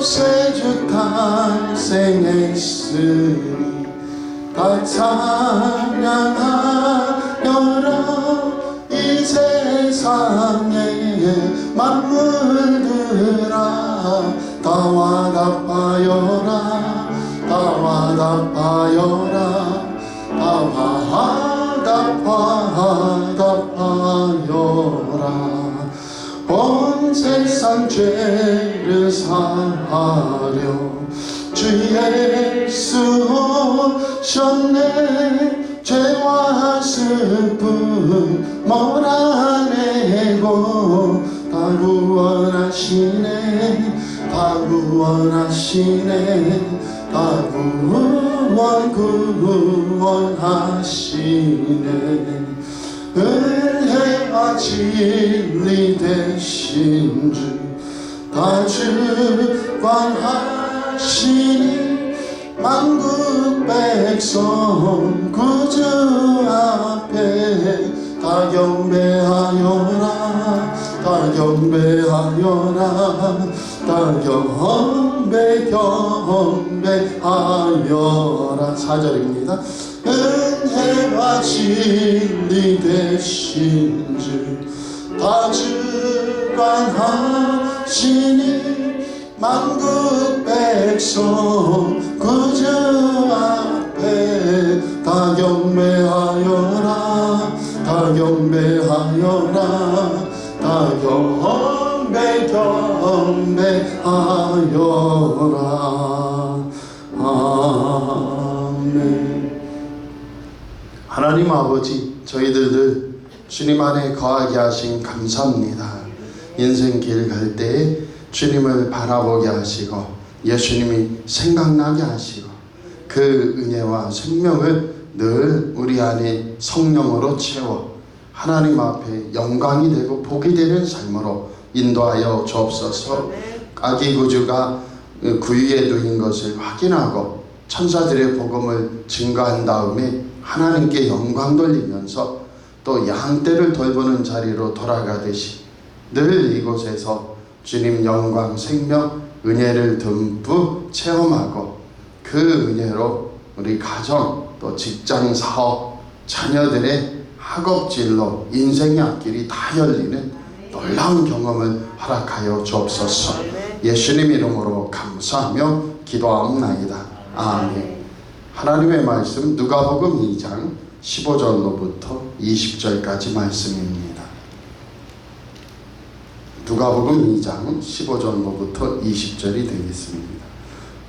이곳에 주 탄생했으니 다 찬양하여라. 이 세상의 만물들아 다 와답하여라 다 와답하여라 다 와답하여라. 온 세상 죄를 사하려 주 예수 오셨네. 죄와 슬픔 몰아내고 다 구원하시네. 다 구원하시네. 다 구원 구원하시네. 은혜와 진리 되신 주 다 주관하시니 만국 백성 구주 앞에 다 경배하여라 다 경배하여라 다 경배 경배하여라. 사절입니다. 은혜와 진리 되신 주다 주관하시니 만국 백성 구주 앞에 다 경배하여라 다 경배하여라 다 경배 경배하여라. 아멘. 하나님 아버지 저희들들 주님 안에 거하게 하신 감사합니다 인생 길 갈 때에 주님을 바라보게 하시고 예수님이 생각나게 하시고 그 은혜와 생명을 늘 우리 안에 성령으로 채워 하나님 앞에 영광이 되고 복이 되는 삶으로 인도하여 주옵소서. 아기 구주가 구유에 놓인 것을 확인하고 천사들의 복음을 증거한 다음에 하나님께 영광 돌리면서 또 양떼를 돌보는 자리로 돌아가듯이 늘 이곳에서 주님 영광 생명 은혜를 듬뿍 체험하고 그 은혜로 우리 가정 또 직장 사업 자녀들의 학업진로 인생의 앞길이 다 열리는 놀라운 경험을 허락하여 주옵소서. 예수님 이름으로 감사하며 기도하옵나이다. 아멘. 하나님의 말씀 누가복음 2장 15절로부터 20절까지 말씀입니다 누가복음 2장 15절로부터 20절이 되겠습니다.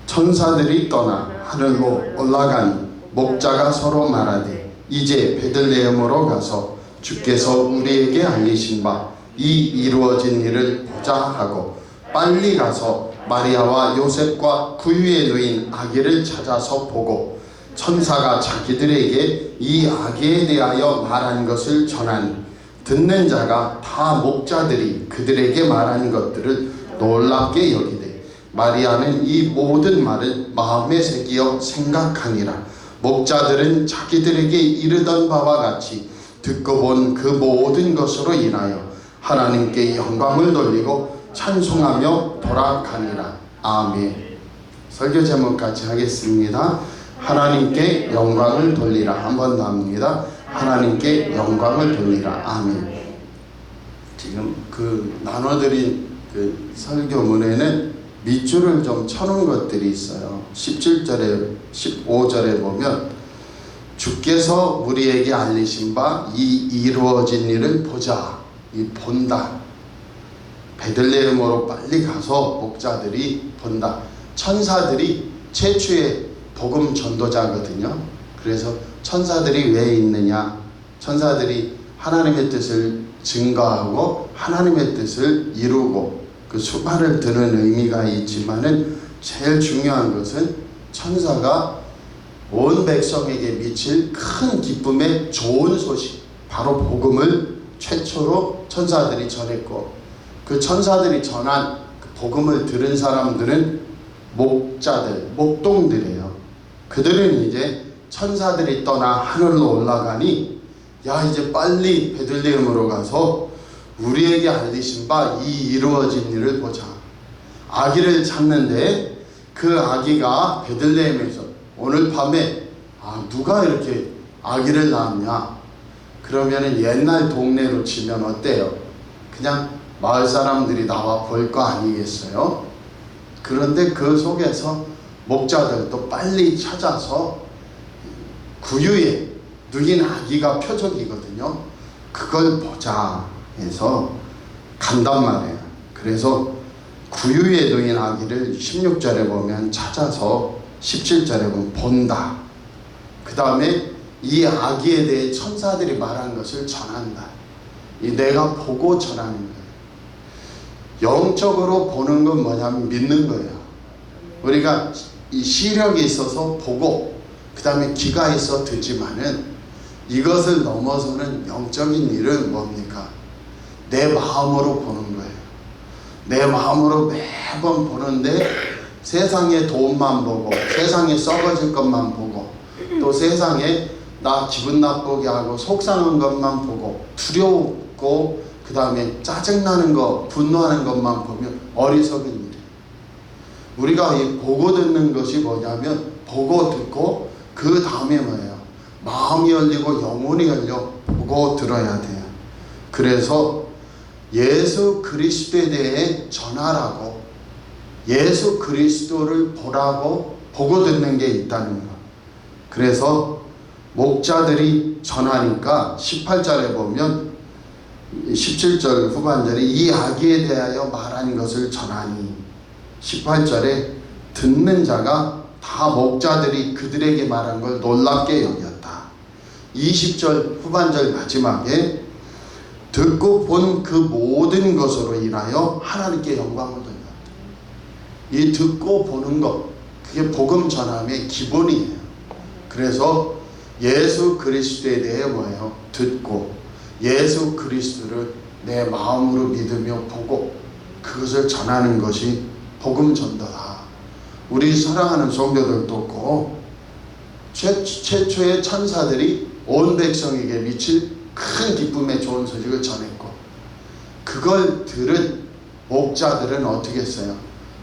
천사들이 떠나 하늘로 올라가니 목자가 서로 말하되 이제 베들레헴으로 가서 주께서 우리에게 알리신 바 이 이루어진 일을 보자 하고 빨리 가서 마리아와 요셉과 구유에 놓인 아기를 찾아서 보고 천사가 자기들에게 이 아기에 대하여 말한 것을 전하니 듣는 자가 다 목자들이 그들에게 말한 것들을 놀랍게 여기되 마리아는 이 모든 말을 마음에 새기어 생각하니라. 목자들은 자기들에게 이르던 바와 같이 듣고 본 그 모든 것으로 인하여 하나님께 영광을 돌리고 찬송하며 돌아가니라. 아멘. 설교 제목까지 하겠습니다. 하나님께 영광을 돌리라. 한 번 더 합니다 하나님께 영광을 돌리라. 아멘. 지금 그 나눠드린 그 설교문에는 밑줄을 좀 쳐놓은 것들이 있어요. 17절에 15절에 보면 주께서 우리에게 알리신 바 이 이루어진 일을 보자. 이 본다. 베들레헴으로 빨리 가서 목자들이 본다. 천사들이 최초의 복음 전도자거든요. 그래서 천사들이 왜 있느냐? 천사들이 하나님의 뜻을 증거하고 하나님의 뜻을 이루고 그 수발을 드는 의미가 있지만은 제일 중요한 것은 천사가 온 백성에게 미칠 큰 기쁨의 좋은 소식, 바로 복음을 최초로 천사들이 전했고 그 천사들이 전한 그 복음을 들은 사람들은 목자들, 목동들이에요. 그들은 이제 천사들이 떠나 하늘로 올라가니 야 이제 빨리 베들레헴으로 가서 우리에게 알리신 바 이 이루어진 일을 보자. 아기를 찾는데 그 아기가 베들레헴에서 오늘 밤에 아 누가 이렇게 아기를 낳았냐 그러면은 옛날 동네로 치면 어때요? 그냥 마을 사람들이 나와 볼 거 아니겠어요? 그런데 그 속에서 목자들도 빨리 찾아서 구유에 누긴 아기가 표적이거든요. 그걸 보자 해서 간단 말이에요. 그래서 구유에 누인 아기를 16절에 보면 찾아서 17절에 보면 본다. 그 다음에 이 아기에 대해 천사들이 말한 것을 전한다. 이 내가 보고 전하는 거예요. 영적으로 보는 건 뭐냐면 믿는 거예요. 우리가 이 시력이 있어서 보고 그 다음에 귀가 있어 듣지만은 이것을 넘어서는 영적인 일은 뭡니까? 내 마음으로 보는 거예요. 내 마음으로 매번 보는데 세상의 도움만 보고 세상에 썩어질 것만 보고 또 세상에 나 기분 나쁘게 하고 속상한 것만 보고 두려웠고 그 다음에 짜증나는 거 분노하는 것만 보면 어리석은 일이에요. 우리가 이 보고 듣는 것이 뭐냐면 보고 듣고 그 다음에 뭐예요? 마음이 열리고 영혼이 열려 보고 들어야 돼요. 그래서 예수 그리스도에 대해 전하라고 예수 그리스도를 보라고 보고 듣는 게 있다는 거. 그래서 목자들이 전하니까 18절에 보면 17절 후반절에 이 아기에 대하여 말한 것을 전하니 18절에 듣는 자가 다 목자들이 그들에게 말한 걸 놀랍게 여겼다. 20절 후반절 마지막에 듣고 본 그 모든 것으로 인하여 하나님께 영광을 돌렸다. 이 듣고 보는 것 그게 복음 전함의 기본이에요. 그래서 예수 그리스도에 대해 뭐예요? 듣고 예수 그리스도를 내 마음으로 믿으며 보고 그것을 전하는 것이 복음 전도다. 우리 사랑하는 성도들도 꼭 최, 최초의 천사들이 온 백성에게 미칠 큰 기쁨의 좋은 소식을 전했고 그걸 들은 목자들은 어떻게 했어요?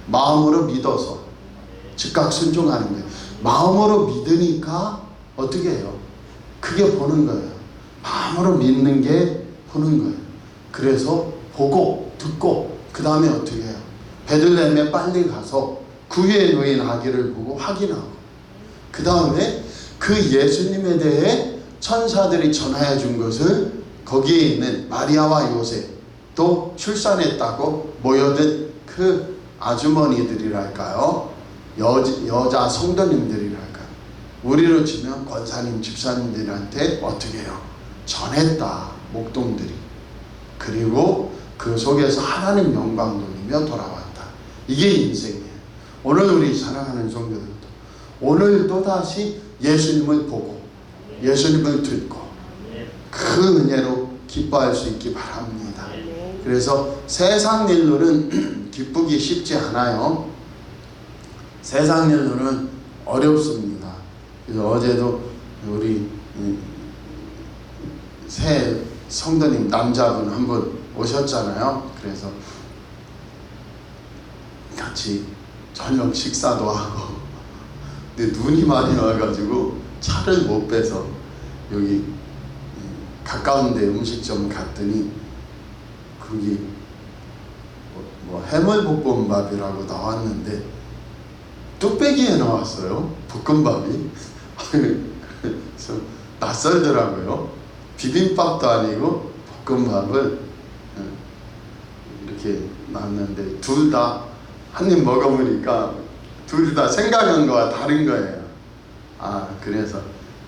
마음으로 믿어서 즉각 순종하는 거예요. 마음으로 믿으니까 어떻게 해요? 그게 보는 거예요. 마음으로 믿는 게 보는 거예요. 그래서 보고 듣고 그 다음에 어떻게 해요? 베들레헴에 빨리 가서 구유에 놓인 아기를 보고 확인하고 그 다음에 그 예수님에 대해 천사들이 전하여 준 것을 거기에 있는 마리아와 요셉 또 출산했다고 모여든 그 아주머니들이랄까요? 여, 여자 성도님들이랄까요? 우리로 치면 권사님 집사님들한테 어떻게 해요? 전했다 목동들이. 그리고 그 속에서 하나님 영광 돌리며 돌아왔다. 이게 인생이에요 오늘 우리 사랑하는 성도들도 오늘 또다시 예수님을 보고 예수님을 듣고 그 은혜로 기뻐할 수 있기 바랍니다. 그래서 세상 일로는 기쁘기 쉽지 않아요. 세상 일로는 어렵습니다. 그래서 어제도 우리 새 성도님 남자분 한 분 오셨잖아요. 그래서 같이 저녁 식사도 하고. 근데 눈이 많이 와가지고 차를 못 빼서 여기 가까운데 음식점 갔더니 거기 뭐, 뭐 해물볶음밥이라고 나왔는데 뚝배기에 나왔어요. 볶음밥이. 그래서 낯설더라고요. 비빔밥도 아니고 볶음밥을 이렇게 놨는데 둘다 한 입 먹어보니까 둘 다 생각한 거와 다른 거예요. 아 그래서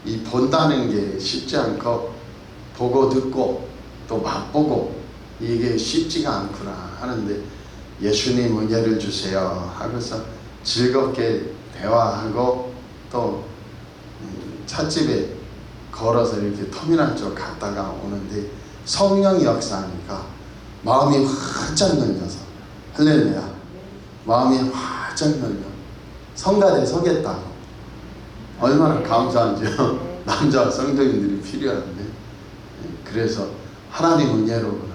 이 본다는 게 쉽지 않고 보고 듣고 또 맛보고 이게 쉽지가 않구나 하는데 예수님 은혜를 주세요 하고서 즐겁게 대화하고 또 찻집에 걸어서 이렇게 터미널 쪽 갔다가 오는데 성령 역사하니까 마음이 활짝 열려서 할렐루야 마음이 활짝 열려 성가대 서겠다고 얼마나 감사한지요 남자 성도님들이 필요한데 그래서 하나님 은혜로구나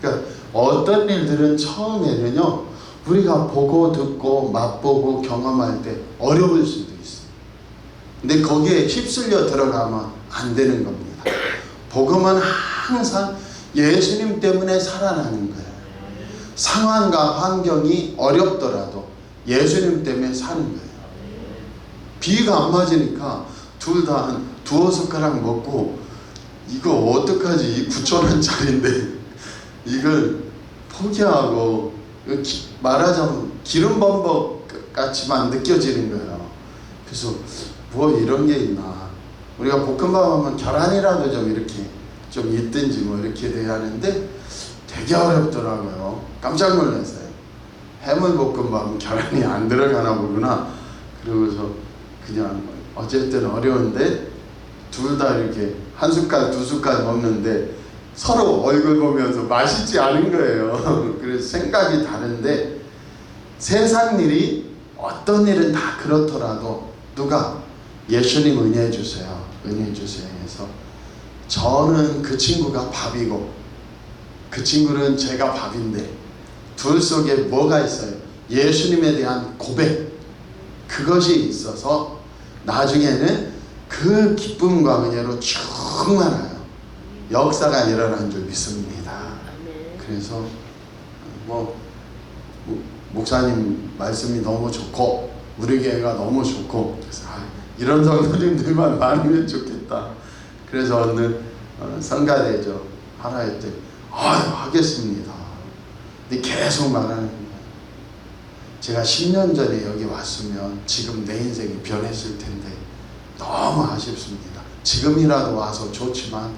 그러니까 어떤 일들은 처음에는요 우리가 보고 듣고 맛보고 경험할 때 어려울 수도 있어. 근데 거기에 휩쓸려 들어가면 안 되는 겁니다. 복음은 항상 예수님 때문에 살아나는 거예요. 상황과 환경이 어렵더라도 예수님 때문에 사는 거예요. 비가 안 맞으니까 둘다한 두어 숟가락 먹고 이거 어떡하지? 이 9천 원짜리인데 이걸 포기하고 기- 말하자면 기름 범벅 같이만 느껴지는 거예요. 그래서 뭐 이런 게 있나? 우리가 볶음밥 하면 계란이라도 좀 이렇게 좀 있든지 뭐 이렇게 돼야 하는데 되게 어렵더라고요. 깜짝 놀랐어요. 해물볶음밥은 계란이 안 들어가나 보구나. 그러고서 그냥 어쨌든 어려운데 둘 다 이렇게 한 숟갈 두 숟갈 먹는데 서로 얼굴 보면서 맛있지 않은 거예요. 그래서 생각이 다른데 세상 일이 어떤 일은 다 그렇더라도 누가 예수님 은혜해 주세요. 은혜해 주세요. 해서 저는 그 친구가 밥이고 그 친구는 제가 밥인데 둘 속에 뭐가 있어요? 예수님에 대한 고백 그것이 있어서 나중에는 그 기쁨과 은혜로 충만하여 역사가 일어난 줄 믿습니다. 그래서 뭐 목- 목사님 말씀이 너무 좋고 우리 교회가 너무 좋고 그래서 아, 이런 성도님들만 많으면 좋겠다. 그래서 오늘 어, 성가대죠 하라 했더니 아유 하겠습니다. 근데 계속 말하는 거예요. 제가 10년 전에 여기 왔으면 지금 내 인생이 변했을 텐데 너무 아쉽습니다. 지금이라도 와서 좋지만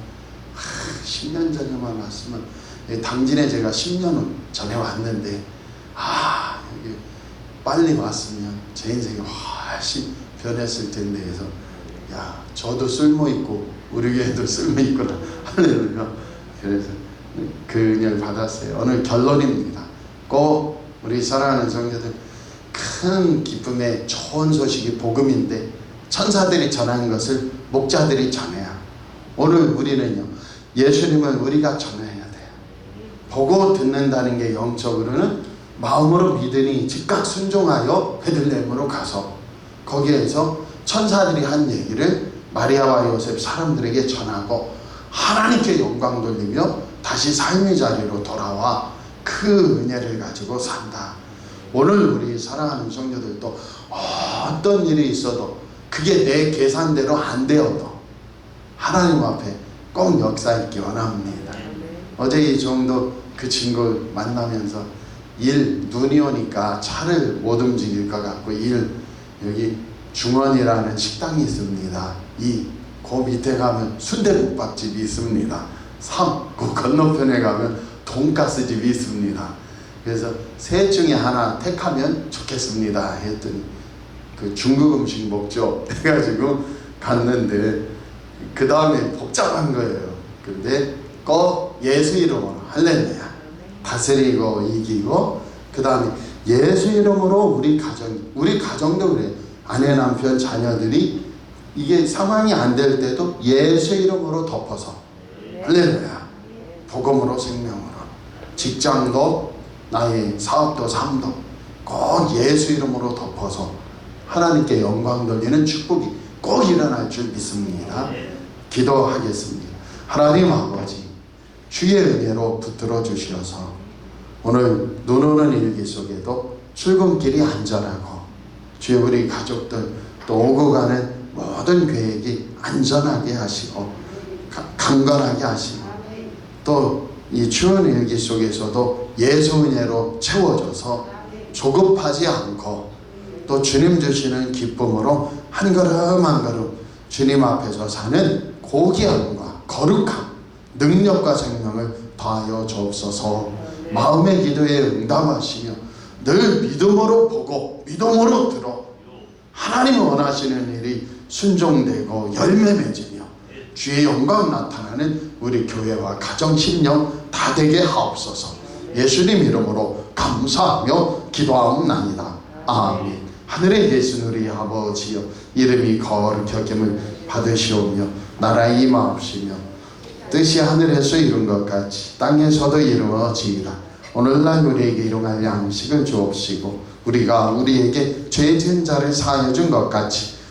하, 10년 전에만 왔으면 예, 당진에 제가 10년 전에 왔는데 아 여기 빨리 왔으면 제 인생이 훨씬 변했을 텐데 해서 야 저도 쓸모 있고 우리 교회도 쓸모 있구나 할렐루야 그래서 그 은혜를 받았어요. 오늘 결론입니다. 꼭 우리 사랑하는 성도들 큰 기쁨의 좋은 소식이 복음인데 천사들이 전하는 것을 목자들이 전해야. 오늘 우리는요 예수님을 우리가 전해야 돼요. 보고 듣는다는 게 영적으로는 마음으로 믿으니 즉각 순종하여 베들레헴으로 가서 거기에서 천사들이 한 얘기를 마리아와 요셉 사람들에게 전하고 하나님께 영광 돌리며 다시 삶의 자리로 돌아와 그 은혜를 가지고 산다. 오늘 우리 사랑하는 성도들도 어떤 일이 있어도 그게 내 계산대로 안 되어도 하나님 앞에 꼭 역사 있기 원합니다. 어제 이 정도 그 친구 만나면서 일 눈이 오니까 차를 못 움직일 것 같고 일 여기 중원이라는 식당이 있습니다. 이 그 밑에 가면 순대국밥집이 있습니다. 삼, 그 건너편에 가면 돈가스 집이 있습니다. 그래서 셋 중에 하나 택하면 좋겠습니다. 했더니 그 중국 음식 먹죠. 해가지고 갔는데 그 다음에 복잡한 거예요. 근데 꼭 예수 이름으로 할렐루야. 다스리고 이기고 그 다음에 예수 이름으로 우리 가정 우리 가정도 그래 아내 남편 자녀들이 이게 상황이 안 될 때도 예수 이름으로 덮어서 할렐루야. 복음으로 생명으로. 직장도 나의 사업도 삶도 꼭 예수 이름으로 덮어서 하나님께 영광 돌리는 축복이 꼭 일어날 줄 믿습니다. 기도하겠습니다. 하나님 아버지 주의 은혜로 붙들어 주시어서 오늘 눈 오는 일기 속에도 출근길이 안전하고 주의 우리 가족들 또 오고 가는 모든 계획이 안전하게 하시고 가- 강건하게 하시고 또 이 추운 일기 속에서도 예수 은혜로 채워져서 조급하지 않고 또 주님 주시는 기쁨으로 한 걸음 한 걸음 주님 앞에서 사는 고귀함과 거룩함 능력과 생명을 더하여 주옵소서. 마음의 기도에 응답하시며 늘 믿음으로 보고 믿음으로 들어 하나님 원하시는 일이 순종되고 열매 맺으며 주의 영광 나타나는 우리 교회와 가정 신령 다 되게 하옵소서. 예수님 이름으로 감사하며 기도하옵나이다. 아멘. 하늘에 계신 우리 아버지여 이름이 거룩히 여김을 받으시오며 나라의 임하옵시며 뜻이 하늘에서 이룬 것 같이 땅에서도 이루어지이다. 오늘날 우리에게 일용할 양식을 주옵시고 우리가 우리에게 죄 지은 자를 사하여 준 것 같이